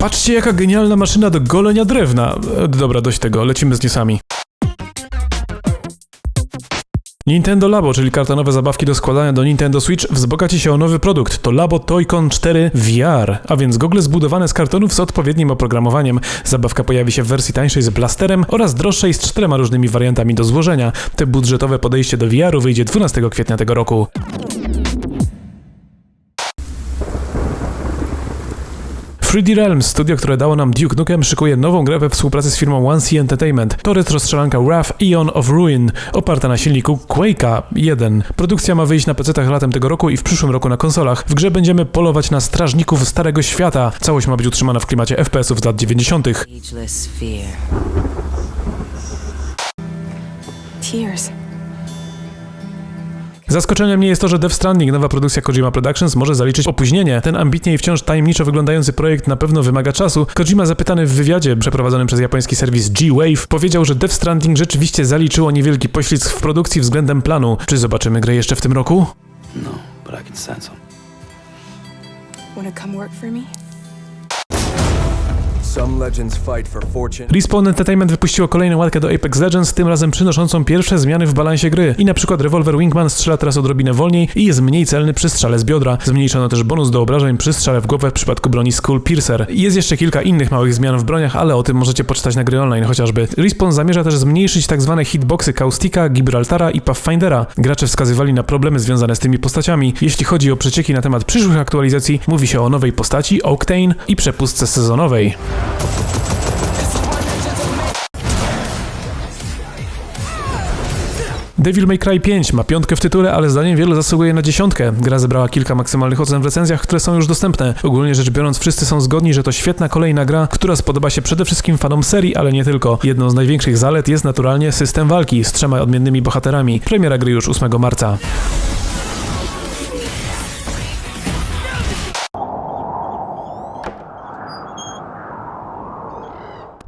Patrzcie, jaka genialna maszyna do golenia drewna. E, Dobra, dość tego, lecimy z newsami. Nintendo Labo, czyli kartonowe zabawki do składania do Nintendo Switch, wzbogaci się o nowy produkt. To Labo Toy-Con 4 VR, a więc gogle zbudowane z kartonów z odpowiednim oprogramowaniem. Zabawka pojawi się w wersji tańszej z blasterem oraz droższej z czterema różnymi wariantami do złożenia. Te budżetowe podejście do VR-u wyjdzie 12 kwietnia tego roku. Freedy Realms, studio, które dało nam Duke Nukem, szykuje nową grę we współpracy z firmą 1C Entertainment. To retrostrzelanka Wrath Eon of Ruin, oparta na silniku Quake'a 1. Produkcja ma wyjść na PC-tach latem tego roku i w przyszłym roku na konsolach. W grze będziemy polować na strażników Starego Świata. Całość ma być utrzymana w klimacie FPS-ów z lat 90. Ageless fear. Tears. Zaskoczeniem nie jest to, że Death Stranding, nowa produkcja Kojima Productions, może zaliczyć opóźnienie. Ten ambitnie i wciąż tajemniczo wyglądający projekt na pewno wymaga czasu. Kojima zapytany w wywiadzie przeprowadzonym przez japoński serwis G-Wave powiedział, że Death Stranding rzeczywiście zaliczyło niewielki poślizg w produkcji względem planu. Czy zobaczymy grę jeszcze w tym roku? No, but I can sense them. Wanna come work for me? Respawn Entertainment wypuściło kolejną łatkę do Apex Legends, tym razem przynoszącą pierwsze zmiany w balansie gry. I na przykład rewolwer Wingman strzela teraz odrobinę wolniej i jest mniej celny przy strzale z biodra. Zmniejszono też bonus do obrażeń przy strzale w głowę w przypadku broni Skull Piercer. Jest jeszcze kilka innych małych zmian w broniach, ale o tym możecie poczytać na gry online chociażby. Respawn zamierza też zmniejszyć tzw. hitboxy Kaustika, Gibraltara i Pathfindera. Gracze wskazywali na problemy związane z tymi postaciami. Jeśli chodzi o przecieki na temat przyszłych aktualizacji, mówi się o nowej postaci, Octane i przepustce sezonowej. Devil May Cry 5 ma piątkę w tytule, ale zdaniem wielu zasługuje na dziesiątkę. Gra zebrała kilka maksymalnych ocen w recenzjach, które są już dostępne. Ogólnie rzecz biorąc, wszyscy są zgodni, że to świetna kolejna gra, która spodoba się przede wszystkim fanom serii, ale nie tylko. Jedną z największych zalet jest naturalnie system walki z trzema odmiennymi bohaterami. Premiera gry już 8 marca.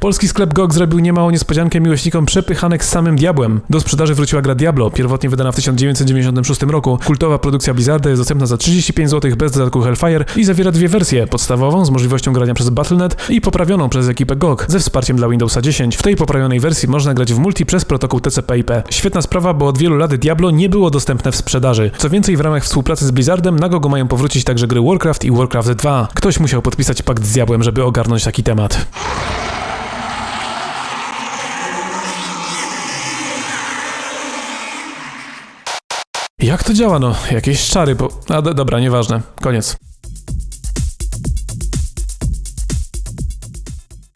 Polski sklep GOG zrobił niemałą niespodziankę miłośnikom przepychanek z samym Diabłem. Do sprzedaży wróciła gra Diablo, pierwotnie wydana w 1996 roku. Kultowa produkcja Blizzarda jest dostępna za 35 zł bez dodatku Hellfire i zawiera dwie wersje, podstawową z możliwością grania przez Battle.net i poprawioną przez ekipę GOG ze wsparciem dla Windowsa 10. W tej poprawionej wersji można grać w multi przez protokół TCP/IP. Świetna sprawa, bo od wielu lat Diablo nie było dostępne w sprzedaży. Co więcej, w ramach współpracy z Blizzardem na GOG mają powrócić także gry Warcraft i Warcraft 2. Ktoś musiał podpisać pakt z Diabłem, żeby ogarnąć taki temat. Jak to działa? No, jakieś czary, bo... A, do, dobra, nieważne. Koniec.